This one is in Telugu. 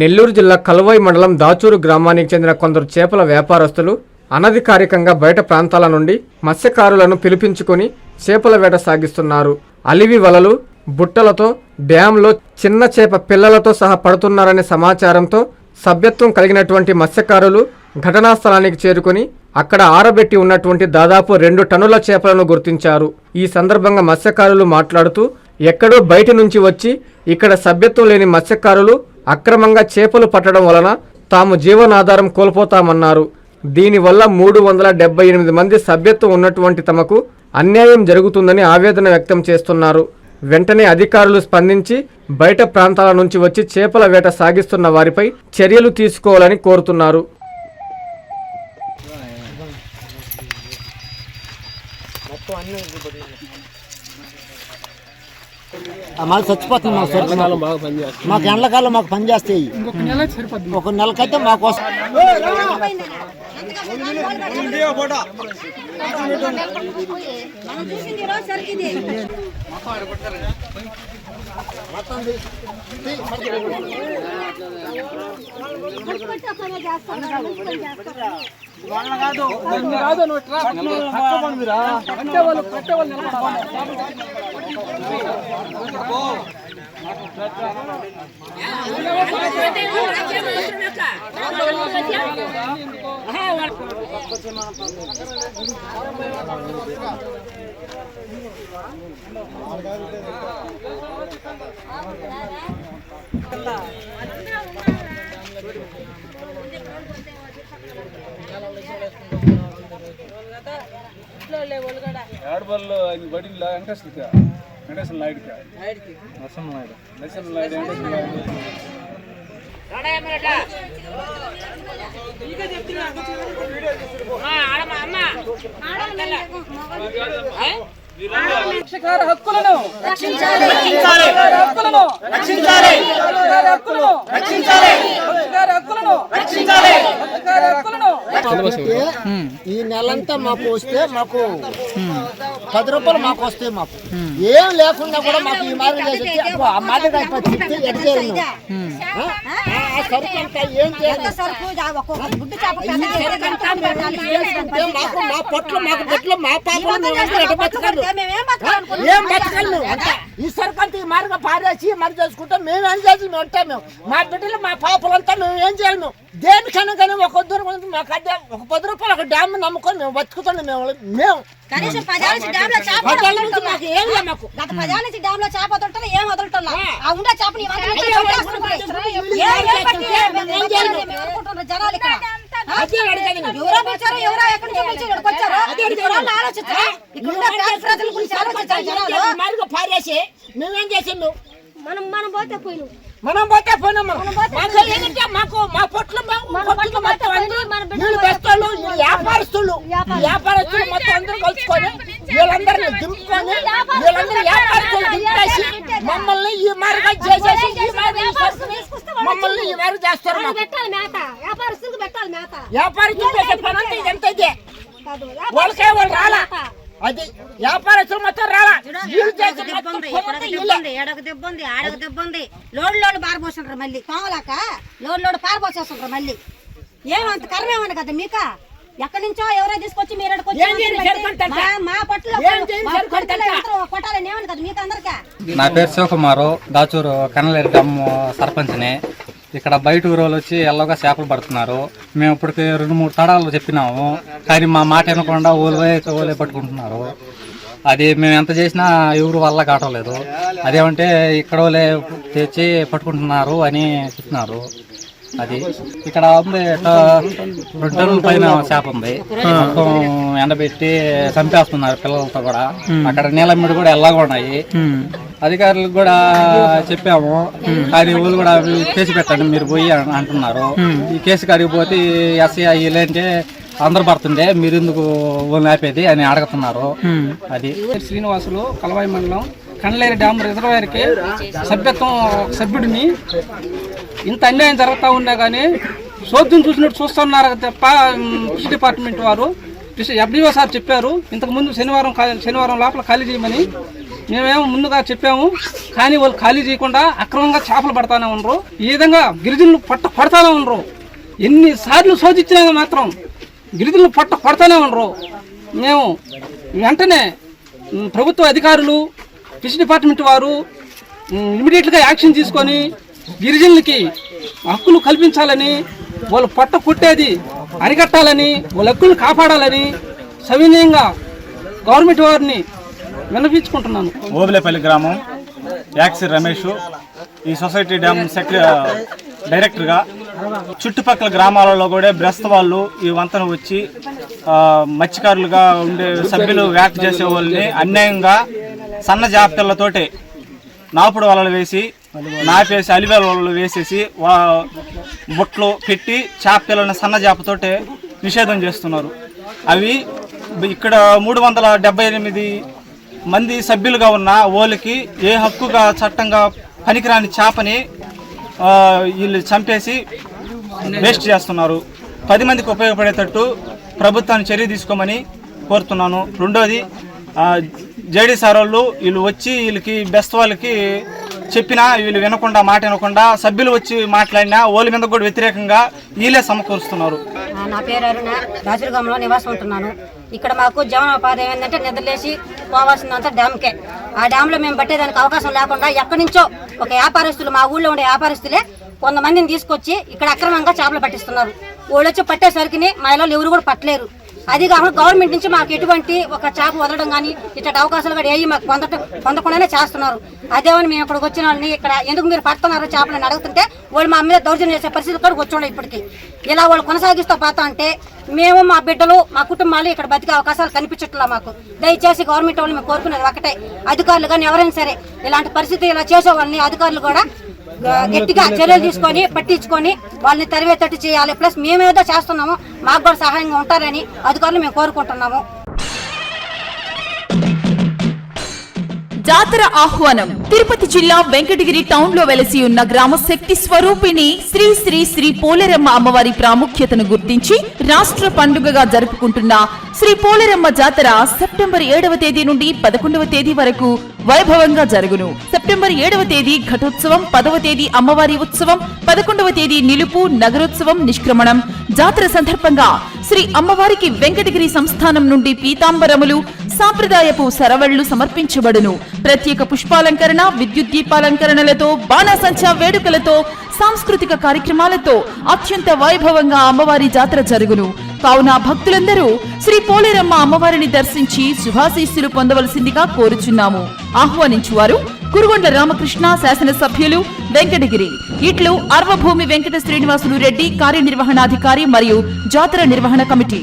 నెల్లూరు జిల్లా కలువై మండలం దాచూరు గ్రామానికి చెందిన కొందరు చేపల వ్యాపారస్తులు అనధికారికంగా బయట ప్రాంతాల నుండి మత్స్యకారులను పిలిపించుకొని చేపల వేట సాగిస్తున్నారు. అలివి వలలు బుట్టలతో డ్యాంలో చిన్న చేప పిల్లలతో సహా పడుతున్నారనే సమాచారంతో సభ్యత్వం కలిగినటువంటి మత్స్యకారులు ఘటనా స్థలానికి చేరుకొని అక్కడ ఆరబెట్టి ఉన్నటువంటి దాదాపు రెండు టన్నుల చేపలను గుర్తించారు. ఈ సందర్భంగా మత్స్యకారులు మాట్లాడుతూ ఎక్కడో బయట నుంచి వచ్చి ఇక్కడ సభ్యత్వం లేని మత్స్యకారులు అక్రమంగా చేపలు పట్టడం వలన తాము జీవనాధారం కోల్పోతామన్నారు. దీనివల్ల మూడు వందల డెబ్బై ఎనిమిది మంది సభ్యత్వం ఉన్నటువంటి తమకు అన్యాయం జరుగుతుందని ఆవేదన వ్యక్తం చేస్తున్నారు. వెంటనే అధికారులు స్పందించి బయట ప్రాంతాల నుంచి వచ్చి చేపల వేట సాగిస్తున్న వారిపై చర్యలు తీసుకోవాలని కోరుతున్నారు. ఆ మాది చచ్చిపోతుంది మాకు సరుకు మాకు ఎండకాలం మాకు పని చేస్తాయి. ఒక నెలకైతే మాకు మున్సిపల్ పనే చేస్తాం మున్సిపల్ చేస్తాం ఆడవాళ్ళు ఆయన బడిలో వెంకటేశ్వర వెంకటేశ్వర నాయుడుక. నరసింహ నాయుడు. నరసింహ నాయుడు వెంకటేశ్వర నాయుడు. మత్స్యకార హక్కులను. రక్షించాలి. హక్కులను. రక్షించాలి. హక్కులను. రక్షించాలి. మత్స్యకార హక్కులను. రక్షించాలి. మత్స్యకార హక్కులను. కాబట్టి ఈ నెలంతా మాకు వస్తే మాకు పది రూపాయలు మాకు. వస్తాయి మాకు ఏం లేకుండా కూడా మాకు ఈ మార్గం చేసి ఆ మాట చెప్తే ఏం చేయాలి? మాకు మా పొట్లు మాకు పొట్లు మా పాపలు? ఏం బతకాలి ఈ సరుకు అంతా ఈ మార్గం పారేసి మరి చేసుకుంటాం మేము ఏం చేసి మేము ఉంటాం మేము. మా బిడ్డలు మా పాపలంతా మేము ఏం చేయాలి మేము? దేనికైనా కానీ ఒక దూరం మాకు అదే ఒక పది రూపాయలు ఒక డ్యామ్ నమ్ముకొని మేము బతుకుతున్నాం మేము. మేము కనీసం పదేళ్ళ నుంచి డ్యామ్లో చేప ఏం లేదు మాకు. గత పదేళ్ళ నుంచి డ్యామ్లో చేప వదలటం ఏం వదలటం ఆ. ఉండే అనుకుంటున్నారు జనాలు ఇక్కడ. ఎవరో పిలిచారు? ఎవరో ఎక్కడి నుంచి పిలిచి ఇక్కడికి వచ్చారు ఎవరన్నా ఆలోచించరా ఇక్కడ ఉన్న పేద ప్రజల గురించి ఆలోచించాలి జనాలు ఈ మార్గం పారేసి మేమేం చేసిండు మనం మనం పోతే పోయిను. మనం పోతే పోయినాం మనం. మాకు ఏంటంటే మాకు మా పొట్లు పొట్లు మొత్తం వీళ్ళు వీళ్ళు వ్యాపారస్తులు. వ్యాపారస్తులు. మొత్తం అందరూ కలుసుకొని వీళ్ళందరిని దింపుకొని వీళ్ళందరూ వ్యాపారస్తులు దింపేసి మమ్మల్ని ఈ మార్గం చేసేసి. మమ్మల్ని ఈ మార్గం చేస్తారు వ్యాపారస్తులు చేసే పని అంతా ఇదంతా వాళ్ళకే వాళ్ళు రాలా. అది వ్యాపారస్తులు మొత్తం ఏడొక దెబ్బ ఉంది ఆడొక దెబ్బ ఉంది లోడ్ లోడ్ పారబోసుంటారు మళ్ళీ. కావలాక లోడ్ లోడ్ పారబోసేస్తుంటారు మళ్ళీ. ఏమంత కర్మేమని కదా మీక? ఎక్కడి నుంచో ఎవరో తీసుకొచ్చి మీరు మా- పట్టులో కొట్టాలని ఏమని కదా మీకు అందరికీ? నా పేరు శివకుమారు. దాచూరు కనలేరు గ్రామం సర్పంచ్ని. ఇక్కడ బయట ఊరోళ్ళు వచ్చి ఎల్లగా చేపలు పడుతున్నారు. మేము ఇప్పటికి రెండు మూడు తడాలు చెప్పినాము. కానీ మా మాట వినకుండా ఓలే ఓలే పట్టుకుంటున్నారు. అది మేము ఎంత చేసినా ఎవరు వల్ల కావట్లేదు. అదేమంటే ఇక్కడ తెచ్చి పట్టుకుంటున్నారు అని చెప్తున్నారు. అది ఇక్కడ ఉంది రెండు టన్నుల పైన చేప ఉంది. మొత్తం ఎండబెట్టి చంపేస్తున్నారు పిల్లలతో కూడా. అక్కడ నీలమ్మిడి కూడా ఎల్లాగా ఉన్నాయి. అధికారులకు కూడా చెప్పాము. కానీ ఊళ్ళు కూడా కేసు పెట్టండి మీరు పోయి అంటున్నారు. ఈ కేసు కాడికి పోతే ఎస్ఐ ఇలాంటి అందరు పడుతుండే మీరు ఎందుకు ఆపేది అని అడుగుతున్నారు. అది. శ్రీనివాసులు కలవాయి మండలం కండ్లేరు డ్యామ్ రిజర్వాయర్కి సభ్యత్వం సభ్యుడిని ఇంత అన్యాయం జరుగుతూ ఉన్నా కానీ చోద్యం చూసినట్టు చూస్తున్నారు తప్ప కృషి డిపార్ట్మెంట్ వారు. ఎఫ్డిఓ సార్ చెప్పారు ఇంతకు ముందు శనివారం శనివారం లోపల ఖాళీ చేయమని. మేమేమో ముందుగా చెప్పాము కానీ వాళ్ళు ఖాళీ చేయకుండా అక్రమంగా చేపలు పడతానే ఉండరు ఈ విధంగా గిరిజనులు పట్ట కొడతానే ఉండరు ఎన్నిసార్లు శోధించినా మాత్రం గిరిజనులు పట్ట పడతానే ఉండరు. మేము వెంటనే ప్రభుత్వ అధికారులు ఫిష్ డిపార్ట్మెంట్ వారు ఇమీడియట్గా యాక్షన్ తీసుకొని గిరిజనులకి హక్కులు కల్పించాలని వాళ్ళు పట్ట కొట్టేది అరికట్టాలని వాళ్ళ హక్కులు కాపాడాలని సవినయంగా గవర్నమెంట్ వారిని విన్నపించుకుంటున్నాను ఓబులేపల్లి గ్రామం యాక్సి రమేష్ ఈ సొసైటీ డ్యామ్ సెక్ర డైరెక్టర్గా చుట్టుపక్కల గ్రామాలలో కూడా బ్రస్త వాళ్ళు ఈ వంతన వచ్చి మత్స్యకారులుగా ఉండే సభ్యులు వ్యాఖ్య చేసే వాళ్ళని అన్యాయంగా సన్న జాబితాలతోటే నాపుడు వలలు వేసి నాపేసి అలివేల వలలు వేసేసి వా పెట్టి చేపలను సన్న చేపతోటే నిషేధం చేస్తున్నారు. అవి ఇక్కడ మూడు వందల డెబ్బై ఎనిమిది మంది సభ్యులుగా ఉన్న ఓలికి ఏ హక్కుగా చట్టంగా పనికిరాని చేపని వీళ్ళు చంపేసి వేస్ట్ చేస్తున్నారు. పది మందికి ఉపయోగపడేటట్టు ప్రభుత్వాన్ని చర్య తీసుకోమని కోరుతున్నాను. రెండోది జేడీ సార్ వాళ్ళు వీళ్ళు వచ్చి వీళ్ళకి బెస్ట్ వాళ్ళకి చెప్పినా వీళ్ళు వినకుండా మాట వినకుండా సభ్యులు వచ్చి మాట్లాడినా ఓలి మీద కూడా వ్యతిరేకంగా వీళ్ళే సమకూరుస్తున్నారు. నా పేరు అరుణ. రాజుర్గంలో నివాసం ఉంటున్నాను. ఇక్కడ మాకు జీవనోపాధి ఏంటంటే నిద్రలేసి పోవాల్సిందంతా డ్యామ్కే. ఆ డ్యామ్లో మేము పట్టేదానికి అవకాశం లేకుండా ఎక్కడి నుంచో ఒక వ్యాపారస్తులు మా ఊళ్ళో ఉండే వ్యాపారస్తులే కొంతమందిని తీసుకొచ్చి ఇక్కడ అక్రమంగా చేపలు పట్టిస్తున్నారు. వాళ్ళు వచ్చి పట్టేసరికి మహిళలు ఎవరు కూడా పట్టలేరు. అది కాకుండా గవర్నమెంట్ నుంచి మాకు ఎటువంటి ఒక చేప వదలడం కానీ ఇట్లాంటి అవకాశాలు కూడా ఏవి మాకు పొందట పొందకుండానే చేస్తున్నారు. అదేమని మేము ఇక్కడికి వచ్చిన వాళ్ళని ఇక్కడ ఎందుకు మీరు పడుతున్నారు చేపలని అడుగుతుంటే వాళ్ళు మా మీద దౌర్జన్యం చేసే పరిస్థితి కూడా వచ్చి ఇప్పటికీ. ఇలా వాళ్ళు కొనసాగిస్తూ పోతా అంటే మేము మా బిడ్డలు మా కుటుంబాలు ఇక్కడ బతికే అవకాశాలు కనిపించట్లా మాకు. దయచేసి గవర్నమెంట్ వాళ్ళు మేము కోరుకునేది ఒకటే అధికారులు కానీ ఎవరైనా సరే ఇలాంటి పరిస్థితి ఇలా చేసే వాళ్ళని అధికారులు కూడా గట్టిగా చర్యలు తీసుకొని పట్టించుకొని వాళ్ళని తరివేతట్టు చేయాలి. ప్లస్ మేమేదో చేస్తున్నాము మాకు కూడా సహాయంగా ఉంటారని అధికారులు మేము కోరుకుంటున్నాము. జాతర ఆహ్వానం. తిరుపతి జిల్లా వెంకటగిరి టౌన్లో వెలసి ఉన్న గ్రామ శక్తి స్వరూపిణి శ్రీ శ్రీ శ్రీ పోలేరమ్మ అమ్మవారి ప్రాముఖ్యతను గుర్తించి రాష్ట్ర పండుగగా జరుపుకుంటున్న శ్రీ పోలేరమ్మ జాతర సెప్టెంబర్ ఏడవ తేదీ నుండి పదకొండవ తేదీ వరకు వైభవంగా జరుగును. సెప్టెంబర్ ఏడవ తేదీ ఘటోత్సవం పదవ తేదీ అమ్మవారి ఉత్సవం పదకొండవ తేదీ నిలుపు నగరోత్సవం నిష్క్రమణం. జాతర సందర్భంగా శ్రీ అమ్మవారికి వెంకటగిరి సంస్థానం నుండి పీతాంబరములు సాంప్రదాయపు సరవళ్ళు సమర్పించబడును. ప్రత్యేక పుష్పాలంకరణ విద్యుత్ దీపాలంకరణలతో బాణాసంచా వేడుకలతో సాంస్కృతిక కార్యక్రమాలతో అత్యంత వైభవంగా అమ్మవారి జాతర జరుగును. కావున భక్తులందరూ శ్రీ పోలేరమ్మ అమ్మవారిని దర్శించి శుభాశీస్సులు పొందవలసిందిగా కోరుచున్నాము. ఆహ్వానించువారు కురుగొండ రామకృష్ణ శాసనసభ్యులు వెంకటగిరి. ఇట్లు అర్వభూమి వెంకట శ్రీనివాసులు రెడ్డి కార్యనిర్వహణాధికారి మరియు జాతర నిర్వహణ కమిటీ.